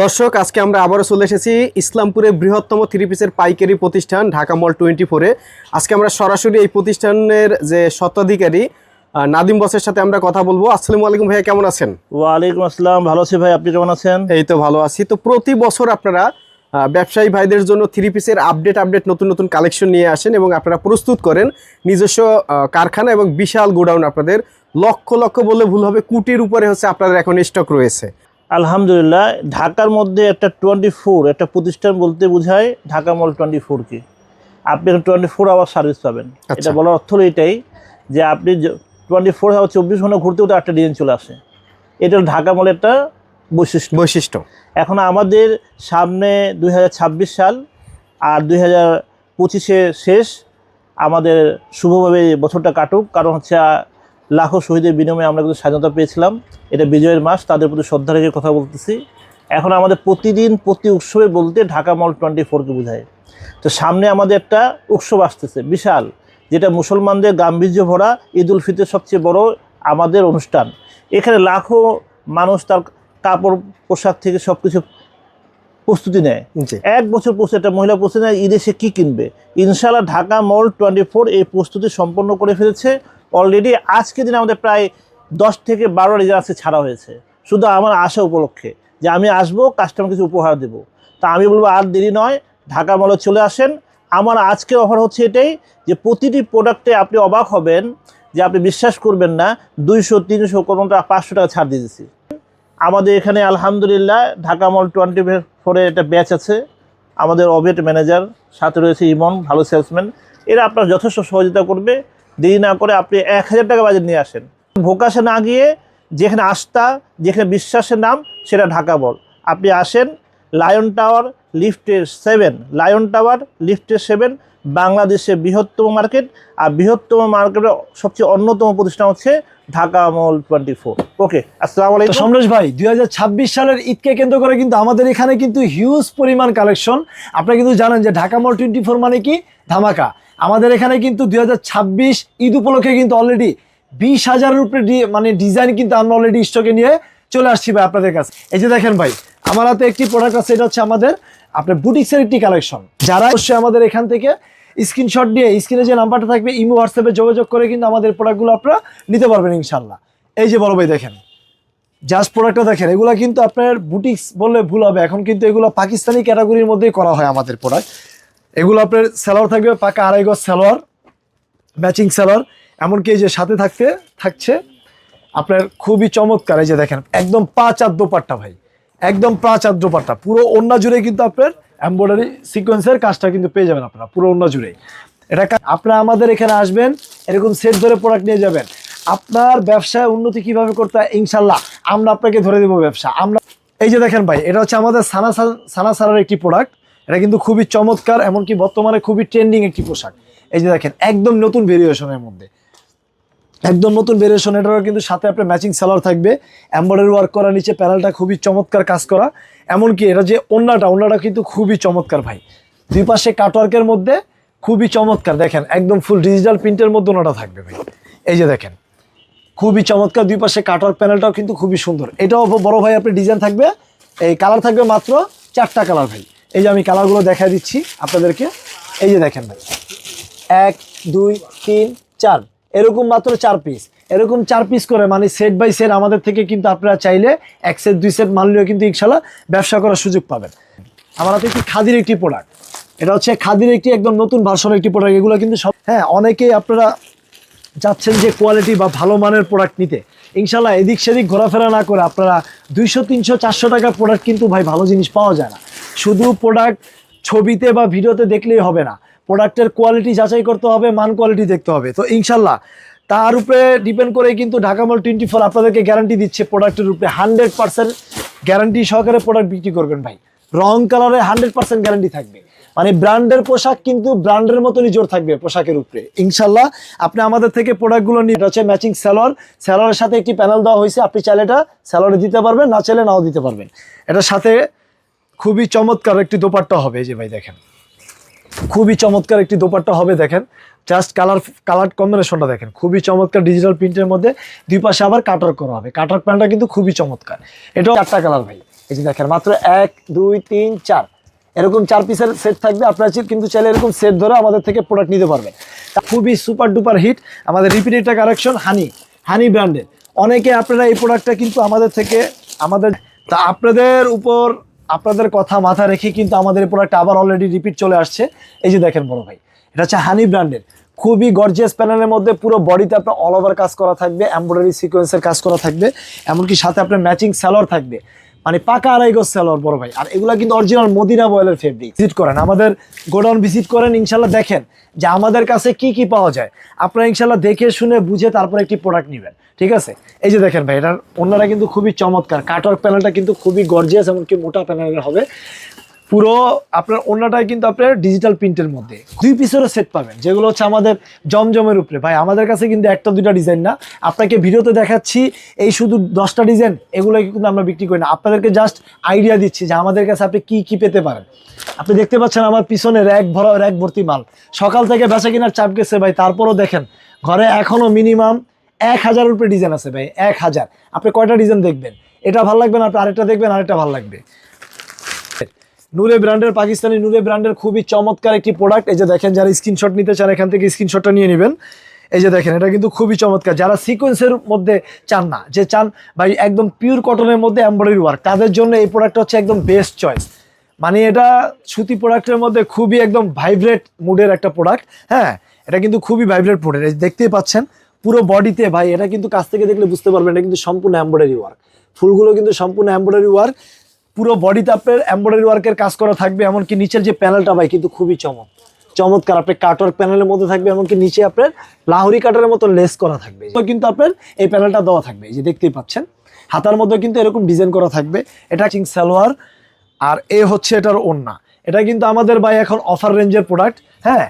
দর্শক আজকে আমরা আবারও চলে এসেছি ইসলামপুরে বৃহত্তম থ্রি পিসের পাইকারি প্রতিষ্ঠান ঢাকা মল টোয়েন্টি ফোরে আজকে আমরা সরাসরি এই প্রতিষ্ঠানের যে স্বত্বাধিকারী নাদিম বসের সাথে আমরা কথা বলব। আসসালামু আলাইকুম ভাইয়া কেমন আছেন? ওয়ালাইকুম আসসালাম ভালো আছি ভাই আপনি কেমন আছেন? এই তো ভালো আছি। তো প্রতি বছর আপনারা ব্যবসায়ী ভাইদের জন্য থ্রি পিসের আপডেট আপডেট নতুন নতুন কালেকশন নিয়ে আসেন এবং আপনারা প্রস্তুত করেন নিজস্ব কারখানা এবং বিশাল গোডাউন আপনাদের লক্ষ লক্ষ বললে ভুল হবে। কুটির উপরে হচ্ছে আপনাদের এখন স্টক রয়েছে। আলহামদুলিল্লাহ ঢাকার মধ্যে একটা টোয়েন্টি ফোর একটা প্রতিষ্ঠান বলতে বোঝায় ঢাকা মল টোয়েন্টি ফোরকে আপনি আপনি টোয়েন্টি ফোর আওয়ার সার্ভিস পাবেন। আচ্ছা। এটা বলার অর্থ হলো এটাই যে আপনি টোয়েন্টি ফোর আওয়ার চব্বিশ ঘণ্টা ঘুরতে ঘুরতে একটা ডিজাইন চলে আসে। এটা হলো ঢাকা মলের একটা বৈশিষ্ট্য। বৈশিষ্ট্য। এখন আমাদের সামনে দু হাজার ছাব্বিশ সাল আর দুই হাজার পঁচিশে শেষ আমাদের শুভভাবে বছরটা কাটুক। কারণ হচ্ছে লাখো শহীদের বিনিময়ে আমরা কিন্তু স্বাধীনতা পেয়েছিলাম। এটা বিজয়ের মাস তাদের প্রতি শ্রদ্ধা রেখে কথা বলতেছি। এখন আমাদের প্রতিদিন প্রতি উৎসবে বলতে ঢাকা মল টোয়েন্টি ফোরকে বোঝায়। তো সামনে আমাদের একটা উৎসব আসতেছে বিশাল যেটা মুসলমানদের গাম্ভীর্য ভরা ঈদ উল ফিতর সবচেয়ে বড় আমাদের অনুষ্ঠান। এখানে লাখো মানুষ তার কাপড় পোশাক থেকে সব কিছু প্রস্তুতি নেয়। এক বছর প্রস্তুতি একটা মহিলা প্রস্তুতি নেয় ঈদে সে কী কিনবে? ইনশাল্লাহ ঢাকা মল টোয়েন্টি ফোর এই প্রস্তুতি সম্পন্ন করে ফেলেছে। অলরেডি আজকে দিনে আমাদের প্রায় দশ থেকে বারো রেজাল্ট আছে, ছাড়া হয়েছে। শুধু আমার আশা উপলক্ষে যে আমি আসব কাস্টমার কিছু উপহার দেব। তা আমি বলব আর দেরি নয়, ঢাকা মলে চলে আসেন। আমার আজকের অফার হচ্ছে এটাই যে প্রতিটি প্রোডাক্টে আপনি অবাক হবেন যে আপনি বিশ্বাস করবেন না, দুইশো, তিনশো কোনোটা পাঁচশো টাকা ছাড় দিয়ে দিচ্ছি আমাদের এখানে আলহামদুলিল্লাহ ঢাকা মল টোয়েন্টি ফোরে একটা ব্যাচ আছে। আমাদের অবেট ম্যানেজার সাথে রয়েছে ইমন, ভালো সেলসম্যান এরা আপনার যথেষ্ট সহযোগিতা করবে। দেরি না করে আপনি এক হাজার টাকা বাজেট নিয়ে আসেন। ভোকাশে না গিয়ে যেখানে আস্থা, যেখানে বিশ্বাসের নাম, সেটা ঢাকা বল। আপনি আসেন লায়ন টাওয়ার লিফটের সেভেন। লায়ন টাওয়ার লিফটের সেভেন, বাংলাদেশের বৃহত্তম মার্কেট। আর বৃহত্তম মার্কেটের সবচেয়ে অন্যতম প্রতিষ্ঠান হচ্ছে Dhaka mall twenty four. Okay, আসসালামু আলাইকুম। সমরেশ ভাই, দুই হাজার ছাব্বিশ সালের ঈদকে কেন্দ্র করে কিন্তু আমাদের এখানে কিন্তু হিউজ পরিমাণ কালেকশন। আপনারা কিন্তু জানেন যে ঢাকা মল টোয়েন্টি ফোর মানে কি? ধামাকা। আমাদের এখানে কিন্তু দুই হাজার ছাব্বিশ ঈদ উপলক্ষে কিন্তু অলরেডি বিশ হাজারের উপরে মানে ডিজাইন কিন্তু আমরা অলরেডি স্টকে নিয়ে চলে আসছি ভাই আপনাদের কাছে। এই যে দেখেন ভাই, আমার হাতে একটি প্রোডাক্ট আছে, এটা হচ্ছে আমাদের আপনার বুটিক্সের একটি কালেকশন যারা অবশ্যই আমাদের এখান থেকে স্ক্রিনশট দিয়ে স্ক্রিনে যে নাম্বারটা থাকবে, ইমো, হোয়াটসঅ্যাপে যোগাযোগ করে কিন্তু আমাদের প্রোডাক্টগুলো আপনারা নিতে পারবেন ইনশাল্লাহ এই যে বড় ভাই দেখেন জাস্ট প্রোডাক্টটা দেখেন, এগুলো কিন্তু আপনার বুটিক্স বললে ভুল হবে। এখন কিন্তু এগুলো পাকিস্তানি ক্যাটাগরির মধ্যেই করা হয় আমাদের প্রোডাক্ট এগুলো আপনার সেলোয়ার থাকবে, পাকা আড়াই গজ সেলোয়ার ম্যাচিং সেলোয়ার এমনকি এই যে সাথে থাকতে, থাকছে আপনার খুবই চমৎকার। এই যে দেখেন, একদম পাঁচ আর দোপাট্টা ভাই, একদম পাঁচ আর দোপাট্টা। পুরো ওন্না জুড়ে কিন্তু আপনার এমব্রয়ডারি সিকোয়েন্সের কাজটা কিন্তু পেয়ে যাবেন আপনারা, পুরো ওন্না জুড়ে। এটা আপনারা আমাদের এখানে আসবেন, এরকম সেট ধরে প্রোডাক্ট নিয়ে যাবেন। আপনার ব্যবসায় উন্নতি কীভাবে করতে হয় ইনশাল্লাহ আমরা আপনাকে ধরে দেবো ব্যবসা। আমরা এই যে দেখেন ভাই, এটা হচ্ছে আমাদের সানা সান- সানা সারার একটি প্রোডাক্ট এটা কিন্তু খুবই চমৎকার, এমনকি বর্তমানে খুবই ট্রেন্ডিং একটি পোশাক। এই যে দেখেন, একদম নতুন ভেরিয়েশনের মধ্যে। একদম নতুন ভেরিয়েশন এটারও কিন্তু সাথে আপনার ম্যাচিং সালোয়ার থাকবে। এম্বয়ডারি ওয়ার্ক করা নিচে প্যানেলটা খুবই চমৎকার কাজ করা। এমনকি এটা যে ওন্নাটা ওন্নাটা কিন্তু খুবই চমৎকার ভাই। দুই পাশে কাটওয়ার্কের মধ্যে খুবই চমৎকার। দেখেন, একদম ফুল ডিজিটাল প্রিন্টের মধ্যে ওনাটা থাকবে ভাই। এই যে দেখেন, খুবই চমৎকার। দুই পাশে কাটওয়ার্ক প্যানেলটাও কিন্তু খুবই সুন্দর। এটাও বড় ভাই, আপনার ডিজাইন থাকবে। এই কালার থাকবে মাত্র চারটা কালার ভাই। এই যে আমি কালারগুলো দেখা দিচ্ছি আপনাদেরকে। এই যে দেখেন ভাই। এক, দুই, তিন, চার। এরকম মাত্র চার পিস এরকম চার পিস করে মানে সেট বাই সেট আমাদের থেকে কিন্তু আপনারা চাইলে এক সেট দুই সেট মানলেও কিন্তু ইনশাল্লাহ ব্যবসা করার সুযোগ পাবেন। আমার হাতে একটি খাদির একটি প্রোডাক্ট এটা হচ্ছে খাদির একটি একদম নতুন ভার্সনের একটি প্রোডাক্ট এগুলো কিন্তু সব হ্যাঁ অনেকেই আপনারা চাচ্ছেন যে কোয়ালিটি বা ভালো মানের প্রোডাক্ট নিতে। ইনশাল্লাহ এদিক সেদিক ঘোরাফেরা না করে আপনারা দুইশো, তিনশো, চারশো টাকার প্রোডাক্ট কিন্তু ভাই ভালো জিনিস পাওয়া যায় না। শুধু প্রোডাক্ট ছবিতে বা ভিডিওতে দেখলেই হবে না। প্রোডাক্টের কোয়ালিটি যাচাই করতে হবে, মান কোয়ালিটি দেখতে হবে। তো ইনশাল্লাহ, তার উপরে ডিপেন্ড করে কিন্তু ঢাকা মল টোয়েন্টি ফোর আপনাদেরকে গ্যারান্টি দিচ্ছে প্রোডাক্টের উপরে। হান্ড্রেড পার্সেন্ট গ্যারান্টি সহকারে প্রোডাক্ট বিক্রি করবেন ভাই। রং কালারে হান্ড্রেড পার্সেন্ট গ্যারান্টি থাকবে। মানে ব্র্যান্ডের পোশাক কিন্তু ব্র্যান্ডের মতনই জোর থাকবে পোশাকের উপরে। ইনশাল্লাহ, আপনি আমাদের থেকে প্রোডাক্টগুলো নিয়ে হচ্ছে ম্যাচিং স্যালোয়ার স্যালোয়ারের সাথে একটি প্যানেল দেওয়া হয়েছে। আপনি চাইলে এটা স্যালোয়ারে দিতে পারবেন, না চাইলে নাও দিতে পারবেন। এটার সাথে খুবই চমৎকার একটি দোপাট্টা হবে এই যে ভাই দেখেন। খুবই চমৎকার একটি দোপাট্টা হবে দেখেন। জাস্ট কালার কালার কম্বিনেশনটা দেখেন। খুবই চমৎকার ডিজিটাল প্রিন্টের মধ্যে দুই পাশে আবার কাটার করা হবে। কাটার প্যান্টটা কিন্তু খুবই চমৎকার। এটাও চারটা কালার ভাই। এই যে দেখেন, মাত্র এক, দুই, তিন, চার। এরকম চার পিসের সেট থাকবে। আপনারা কিন্তু চাইলে এরকম সেট ধরে আমাদের থেকে প্রোডাক্ট নিতে পারবেন। খুবই সুপার ডুপার হিট আমাদের রিপিট একটা কারেকশন হানি হানি ব্র্যান্ডের অনেকে আপনারা এই প্রোডাক্টটা কিন্তু আমাদের থেকে, আমাদের, তা আপনাদের উপর আপনাদের কথা মাথা রেখে কিন্তু আমাদের প্রোডাক্ট আবার অলরেডি রিপিট চলে আসছে। এই যে দেখেন বড় ভাই, এটা হচ্ছে হানি ব্র্যান্ডের খুবই গর্জিয়াস প্যানেলের মধ্যে পুরো বডিতে আপনার অল ওভার কাজ করা থাকবে এমব্রয়ডারি সিকোয়েন্সের কাজ করা থাকবে, এমনকি সাথে আপনার ম্যাচিং স্যালোয়ার থাকবে। মানে পাকা আড়াই গজ সালোয়ার বড় ভাই। আর এগুলা কিন্তু অরিজিনাল মদিনা বয়েলের ফেব্রিক ভিজিট করেন। আমাদের গোডাউন ভিজিট করেন ইনশাল্লাহ দেখেন যে আমাদের কাছে কি কি পাওয়া যায়। আপনারা ইনশাল্লাহ দেখে শুনে বুঝে তারপর একটি প্রোডাক্ট নেবেন। ঠিক আছে? এই যে দেখেন ভাই, এটার অন্যরা কিন্তু খুবই চমৎকার। কাটওয়ার্ক প্যানেলটা কিন্তু খুবই গর্জিয়াস এমনকি মোটা প্যানেলের হবে। পুরো আপনার অন্যটাই কিন্তু আপনার ডিজিটাল প্রিন্টের মধ্যে। দুই পিসেরও সেট পাবেন, যেগুলো হচ্ছে আমাদের জমজমের উপরে। ভাই, আমাদের কাছে কিন্তু একটা, দুইটা ডিজাইন না। আপনাকে ভিডিওতে দেখাচ্ছি, এই শুধু দশটা ডিজাইন এগুলো কিন্তু আমরা বিক্রি করি না। আপনাদেরকে জাস্ট আইডিয়া দিচ্ছি যে আমাদের কাছে আপনি কি কি পেতে পারেন। আপনি দেখতে পাচ্ছেন আমার পিছনে র্যাক ভরা, র্যাক ভর্তি মাল। সকাল থেকে বেচা কিনার চাপ গেছে ভাই, তারপরও দেখেন, ঘরে এখনও মিনিমাম এক হাজারের উপরে ডিজাইন আছে ভাই, এক হাজার। আপনি কয়টা ডিজাইন দেখবেন? এটা ভালো লাগবে না? আপনি আরেকটা দেখবেন, আরেকটা ভালো লাগবে। নূরে ব্র্যান্ডের, পাকিস্তানি নূরে ব্র্যান্ডের খুবই চমৎকার একটি প্রোডাক্ট এই যে দেখেন, যারা স্ক্রিনশট নিতে চান, এখান থেকে স্ক্রিনশটটা নিয়ে নেবেন। এই যে দেখেন, এটা কিন্তু খুবই চমৎকার। যারা সিকোয়েন্সের মধ্যে চান না, যে চান ভাই একদম পিওর কটনের মধ্যে এমব্রয়ডারি ওয়ার্ক তাদের জন্য এই প্রোডাক্টটা হচ্ছে একদম বেস্ট চয়েস মানে এটা সুতি প্রোডাক্টের মধ্যে খুবই একদম ভাইব্রেট মুডের একটা প্রোডাক্ট হ্যাঁ এটা কিন্তু খুবই ভাইব্রেট এই দেখতেই পাচ্ছেন, পুরো বডিতে ভাই, এটা কিন্তু কাছ থেকে দেখলে বুঝতে পারবেন, এটা কিন্তু সম্পূর্ণ এমব্রয়ডারি ওয়ার্ক ফুলগুলো কিন্তু সম্পূর্ণ এমব্রয়ডারি ওয়ার্ক পুরো বডিতে আপনার এমব্রয়ডারি ওয়ার্কের কাজ করা থাকবে, এমনকি নিচের যে প্যানেলটা ভাই, কিন্তু খুবই চমক চমৎকার, আপনার কাটওয়ার্ক প্যানেলের মধ্যে থাকবে, এমনকি নিচে আপনার লাহরি কাটারের মতো লেস করা থাকবে। তো কিন্তু আপনার এই প্যানেলটা দেওয়া থাকবে, এই যে দেখতেই পাচ্ছেন। হাতার মধ্যে কিন্তু এরকম ডিজাইন করা থাকবে। এটা চিং সালোয়ার আর এ হচ্ছে এটার ওন্না এটা কিন্তু আমাদের ভাই এখন অফার রেঞ্জের প্রোডাক্ট হ্যাঁ?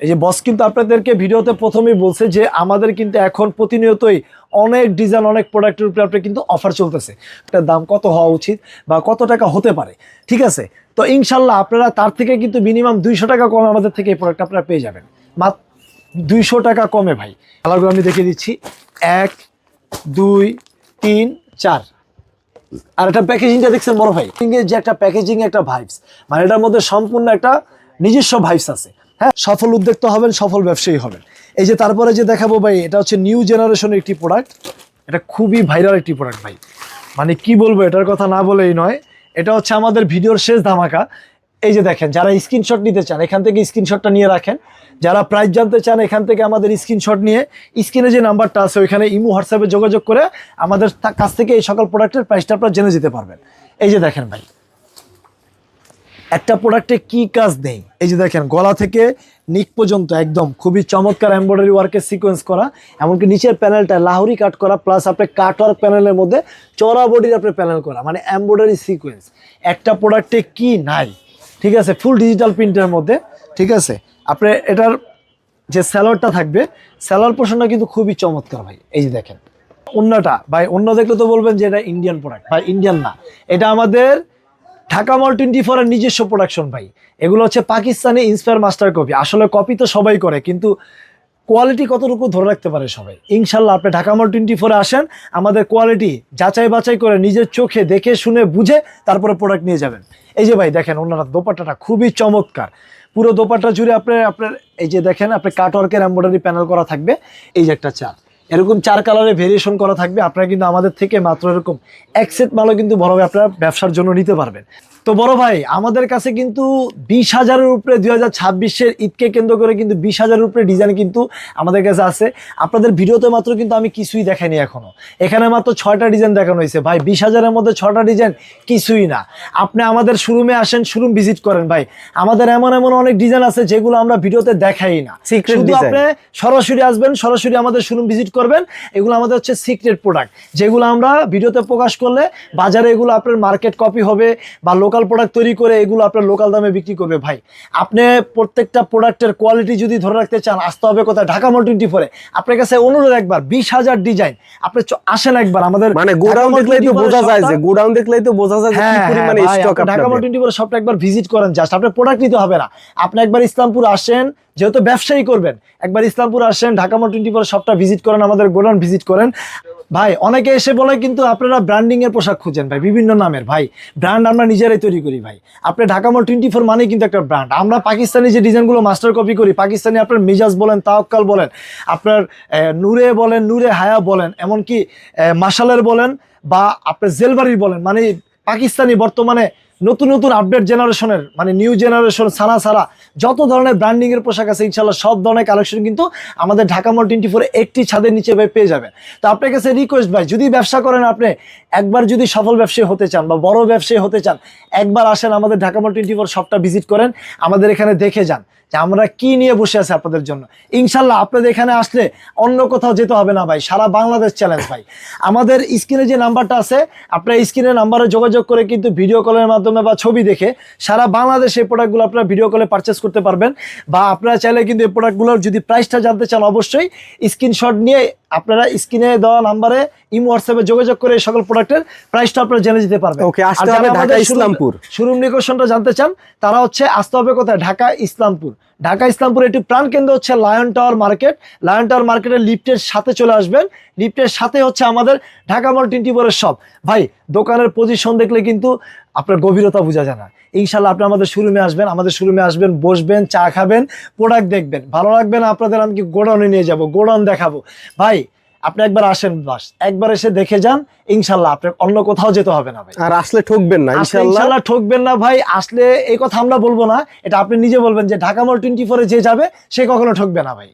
এই যে বস কিন্তু আপনাদেরকে ভিডিওতে প্রথমেই বলছে যে আমাদের কিন্তু এখন প্রতিনিয়তই অনেক ডিজাইন অনেক প্রোডাক্টের উপরে আপনার কিন্তু অফার চলতেছে। এটার দাম কত হওয়া উচিত বা কত টাকা হতে পারে, ঠিক আছে? তো ইনশাল্লাহ আপনারা তার থেকে কিন্তু মিনিমাম দুইশো টাকা কমে আমাদের থেকে এই প্রোডাক্ট আপনারা পেয়ে যাবেন। মাত্র দুইশো টাকা কমে ভাই। কালারগুলো আমি দেখিয়ে দিচ্ছি। এক, দুই, তিন, চার। আর একটা প্যাকেজিংটা দেখছেন বড় ভাই? যে একটা প্যাকেজিং একটা ভাইবস মানে এটার মধ্যে সম্পূর্ণ একটা নিজস্ব ভাইবস আছে। হ্যাঁ সফল উদ্যোক্তা হবেন, সফল ব্যবসায়ী হবেন। এই যে তারপরে যে দেখাবো ভাই, এটা হচ্ছে নিউ জেনারেশনের একটি প্রোডাক্ট এটা খুবই ভাইরাল একটি প্রোডাক্ট ভাই। মানে কি বলব, এটার কথা না বলেই নয়। এটা হচ্ছে আমাদের ভিডিওর শেষ ধামাকা। এই যে দেখেন, যারা স্ক্রিনশট নিতে চান, এখান থেকে স্ক্রিনশটটা নিয়ে রাখেন। যারা প্রাইস জানতে চান, এখান থেকে আমাদের স্ক্রিনশট নিয়ে স্ক্রিনে যে নাম্বারটা আছে, ওইখানে ইমো, হোয়াটসঅ্যাপে যোগাযোগ করে আমাদের কাছ থেকে এই সকল প্রোডাক্টের প্রাইসটা আপনারা জেনে যেতে পারবেন। এই যে দেখেন ভাই একটা প্রোডাক্টে কি কাজ নেই? এই যে দেখেন, গলা থেকে নিক পর্যন্ত একদম খুবই চমৎকার এমব্রয়ডারি ওয়ার্কের সিকোয়েন্স করা, এমনকি নিচের প্যানেলটা লাহরি কাট করা প্লাস আপনার কাট ওয়ার্ক প্যানেলের মধ্যে চড়া বডির আপনার প্যানেল করা মানে এমব্রয়ডারি সিকোয়েন্স একটা প্রোডাক্টে কি নাই? ঠিক আছে ফুল ডিজিটাল প্রিন্টের মধ্যে, ঠিক আছে? আপনি এটার যে স্যালোয়ারটা থাকবে স্যালোয়ার পোর্শনটা কিন্তু খুবই চমৎকার ভাই। এই যে দেখেন, অন্যটা, ভাই, অন্য দেখলে তো বলবেন যে এটা ইন্ডিয়ান প্রোডাক্ট ভাই ইন্ডিয়ান না। এটা আমাদের ঢাকা মল টোয়েন্টি ফোর ফোরের নিজস্ব প্রোডাকশন ভাই। এগুলো হচ্ছে পাকিস্তানি ইন্সপায়ার মাস্টার কপি আসলে কপি তো সবাই করে, কিন্তু কোয়ালিটি কতটুকু ধরে রাখতে পারে সবাই? ইনশাল্লাহ আপনি ঢাকা মল টোয়েন্টি ফোরে আসেন, আমাদের কোয়ালিটি যাচাই বাছাই করে নিজের চোখে দেখে শুনে বুঝে তারপরে প্রোডাক্ট নিয়ে যাবেন। এই যে ভাই, দেখেন ওনারা দোপাট্টাটা খুবই চমৎকার। পুরো দোপাট্টা জুড়ে আপনার আপনার, এই যে দেখেন, আপনার কাটওয়ার্কের এম্ব্রয়ডারি প্যানেল করা থাকবে। এই যে একটা চার। এরকম চার কালারের ভেরিয়েশন করা থাকবে। আপনারা কিন্তু আমাদের থেকে মাত্র এরকম এক সেট মালও কিন্তু বড় আপনারা ব্যবসার জন্য নিতে পারবেন। তো বড় ভাই আমাদের কাছে কিন্তু বিশ হাজারের উপরে দুই হাজার ছাব্বিশের ঈদকে কেন্দ্র করে কিন্তু বিশ হাজারের উপরে ডিজাইন কিন্তু আমাদের কাছে আছে। আপনাদের ভিডিওতে মাত্র কিন্তু আমি কিছুই দেখাইনি এখনও। এখানে মাত্র ছয়টা ডিজাইন দেখানো হয়েছে। ভাই বিশ হাজারের মধ্যে ছটা ডিজাইন কিছুই না। আপনি আমাদের শোরুমে আসেন শোরুম ভিজিট করেন ভাই। আমাদের এমন এমন অনেক ডিজাইন আছে যেগুলো আমরা ভিডিওতে দেখাই না। শুধু আপনি সরাসরি আসবেন সরাসরি আমাদের শোরুম ভিজিট করবেন। এগুলো আমাদের হচ্ছে সিক্রেট প্রোডাক্ট যেগুলো আমরা ভিডিওতে প্রকাশ করলে বাজারে এগুলো আপনার মার্কেট কপি হবে বা লোকাল প্রোডাক্ট তৈরি করে এগুলো আপনার লোকাল দামে বিক্রি করবে ভাই। আপনি প্রত্যেকটা প্রোডাক্টের কোয়ালিটি যদি ধরে রাখতে চান আসতে হবে কোথায়? ঢাকা মল টোয়েন্টি ফোরে আপনার কাছে অনুরোধ একবার বিশ হাজার ডিজাইন আপনি আসেন একবার আমাদের মানে গোডাউন দেখলেই তো বোঝা যায় যে গোডাউন দেখলেই তো বোঝা যায় যে কি হ্যাঁ, পরিমাণে স্টক আপনি ঢাকা মল টোয়েন্টি ফোর শপটা একবার ভিজিট করেন জাস্ট আপনার প্রোডাক্ট নিতে হবে না। আপনি একবার ইসলামপুর আসেন যেহেতু ব্যবসায়ী করবেন একবার ইসলামপুর আসেন ঢাকা মল টোয়েন্টি ফোর শপটা ভিজিট করেন আমাদের গোডাউন ভিজিট করেন। ভাই, অনেকে এসে বলে কিন্তু আপনারা ব্র্যান্ডিং এর পোশাক খুঁজেন ভাই, বিভিন্ন নামের। ভাই ব্র্যান্ড আমরা নিজেরাই তৈরি করি ভাই। আপনি ঢাকা মল টোয়েন্টি ফোর মানে কিন্তু একটা ব্র্যান্ড আমরা পাকিস্তানি যে ডিজাইনগুলো মাস্টার কপি করি, পাকিস্তানি আপনার মিজাজ বলেন, তাওয়াক্কাল বলেন, আপনার নূরে বলেন, নূরে হায়া বলেন, এমনকি মাসালের বলেন, বা আপনার জেলবাড়ির বলেন মানে পাকিস্তানি বর্তমানে নতুন নতুন আপডেট জেনারেশনের মানে নিউ জেনারেশন সারা সারা, যত ধরনের ব্র্যান্ডিং এর পোশাক আছে ইনশাল্লাহ সব ধরনের কালেকশন কিন্তু আমাদের ঢাকা মল টোয়েন্টি ফোরে একটি ছাদের নিচে পেয়ে যাবেন। তো আপনার কাছে রিকোয়েস্ট ভাই, যদি ব্যবসা করেন আপনি, একবার যদি সফল ব্যবসায়ী হতে চান বা বড় ব্যবসায়ী হতে চান, একবার আসেন আমাদের ঢাকা মল টোয়েন্টি ফোর শপটা ভিজিট করেন, আমাদের এখানে দেখে যান যে আমরা কি নিয়ে বসে আছি আপনাদের জন্য। ইনশাল্লাহ আপনাদের এখানে আসলে অন্য কোথাও যেতে হবে না ভাই, সারা বাংলাদেশ চ্যালেঞ্জ ভাই। আমাদের স্ক্রিনে যে নাম্বারটা আছে, আপনার স্ক্রিনের নাম্বারে যোগাযোগ করে কিন্তু ভিডিও কলের মাধ্যমে বা ছবি দেখে সারা বাংলাদেশে এই প্রোডাক্টগুলো আপনারা ভিডিও কলে পারচেস করতে পারবেন। বা আপনারা চাইলে কিন্তু এই প্রোডাক্টগুলোর যদি প্রাইসটা জানতে চান অবশ্যই স্ক্রিনশট নিয়ে আপনারা স্ক্রিনে দেওয়া নাম্বারে ইমো হোয়াটসঅ্যাপে যোগাযোগ করে এই সকল প্রোডাক্টের প্রাইসটা আপনারা জেনে যেতে পারবেন। ওকে আসতে হবে ঢাকা ইসলামপুর। শোরুম নিকোশনটা জানতে চান তারা হচ্ছে আসতে হবে কোথায়? ঢাকা ইসলামপুর। ঢাকা ইসলামপুর একটি প্রাণ কেন্দ্র হচ্ছে Lion Tower market Lion Tower মার্কেটের লিফটের সাথে চলে আসবেন। লিফটের সাথে হচ্ছে আমাদের ঢাকা মল টোয়েন্টি ফোরের শপ ভাই দোকানের পজিশন দেখলে কিন্তু আপনার গভীরতা বোঝা যায় না। ইনশাল্লাহ আপনি আমাদের শোরুমে আসবেন আমাদের শোরুমে আসবেন বসবেন চা খাবেন প্রোডাক্ট দেখবেন। ভালো লাগবে না আপনাদের আমি কি গোডাউনে নিয়ে যাব? গোডাউন দেখাবো। ভাই আপনি একবার আসেন বাস একবার এসে দেখে যান ইনশাল্লাহ আপনার অন্য কোথাও যেতে হবে না ভাই। আর আসলে ঠকবেন না ইনশাল্লাহ ইনশাল্লাহ ঠকবেন না ভাই আসলে এই কথা আমরা বলব না এটা আপনি নিজে বলবেন যে ঢাকা মল টোয়েন্টি ফোরে যে যাবে সে কখনো ঠকবে না ভাই।